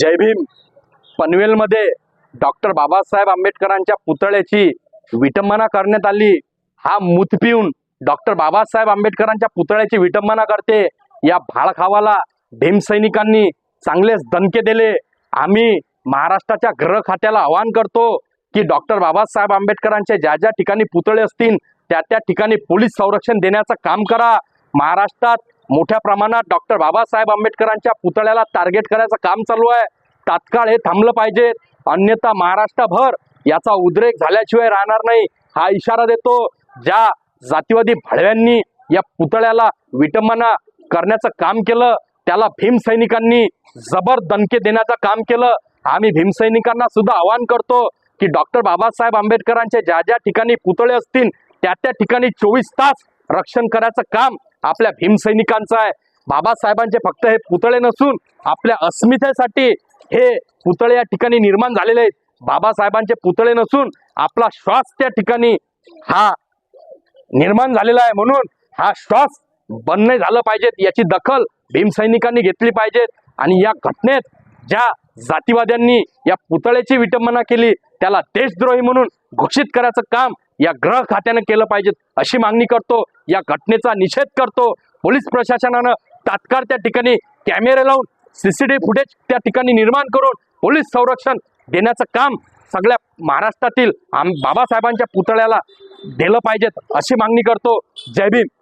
जय भीम. पनवेलमध्ये डॉक्टर बाबासाहेब आंबेडकरांच्या पुतळ्याची विटंबना करण्यात आली. हा मूत पिऊन डॉक्टर बाबासाहेब आंबेडकरांच्या पुतळ्याची विटंबना करते. या भाळखावाला भीमसैनिकांनी चांगलेच दणके दिले. आम्ही महाराष्ट्राच्या ग्रह खात्याला आवाहन करतो की डॉक्टर बाबासाहेब आंबेडकरांचे ज्या ज्या ठिकाणी पुतळे असतील त्या त्या ठिकाणी पोलीस संरक्षण देण्याचं काम करा. महाराष्ट्रात मोठ्या प्रमाणात डॉक्टर बाबासाहेब आंबेडकरांच्या पुतळ्याला टार्गेट करायचं काम चालू आहे. तात्काळ हे थांबलं पाहिजे. अन्यथा महाराष्ट्रभर याचा उद्रेक झाल्याशिवाय राहणार नाही. हा इशारा देतो. ज्या जातीवादी भळव्यांनी या पुतळ्याला विटंबना करण्याचं काम केलं त्याला भीमसैनिकांनी जबर दणके देण्याचं काम केलं. आम्ही भीमसैनिकांना सुद्धा आवाहन करतो की डॉक्टर बाबासाहेब आंबेडकरांचे ज्या ज्या ठिकाणी पुतळे असतील त्या त्या ठिकाणी चोवीस तास रक्षण करायचं काम आपल्या भीमसैनिकांचं आहे. बाबासाहेबांचे फक्त हे पुतळे नसून आपल्या अस्मितेसाठी हे पुतळे या ठिकाणी निर्माण झालेले आहेत. बाबासाहेबांचे पुतळे नसून आपला श्वास त्या ठिकाणी हा निर्माण झालेला आहे म्हणून हा श्वास बंद नाही झालं पाहिजेत. याची दखल भीमसैनिकांनी घेतली पाहिजेत. आणि या घटनेत ज्या जातीवाद्यांनी या पुतळ्याची विटंबना केली त्याला देशद्रोही म्हणून घोषित करायचं काम या ग्रह खात्यानं केलं पाहिजे. अशी मागणी करतो. या घटनेचा निषेध करतो. पोलीस प्रशासनानं तात्काळ त्या ठिकाणी कॅमेरे लावून सीसीटीव्ही फुटेज त्या ठिकाणी निर्माण करून पोलीस संरक्षण देण्याचं काम सगळ्या महाराष्ट्रातील आम बाबासाहेबांच्या पुतळ्याला दिलं पाहिजेत अशी मागणी करतो. जय भीम.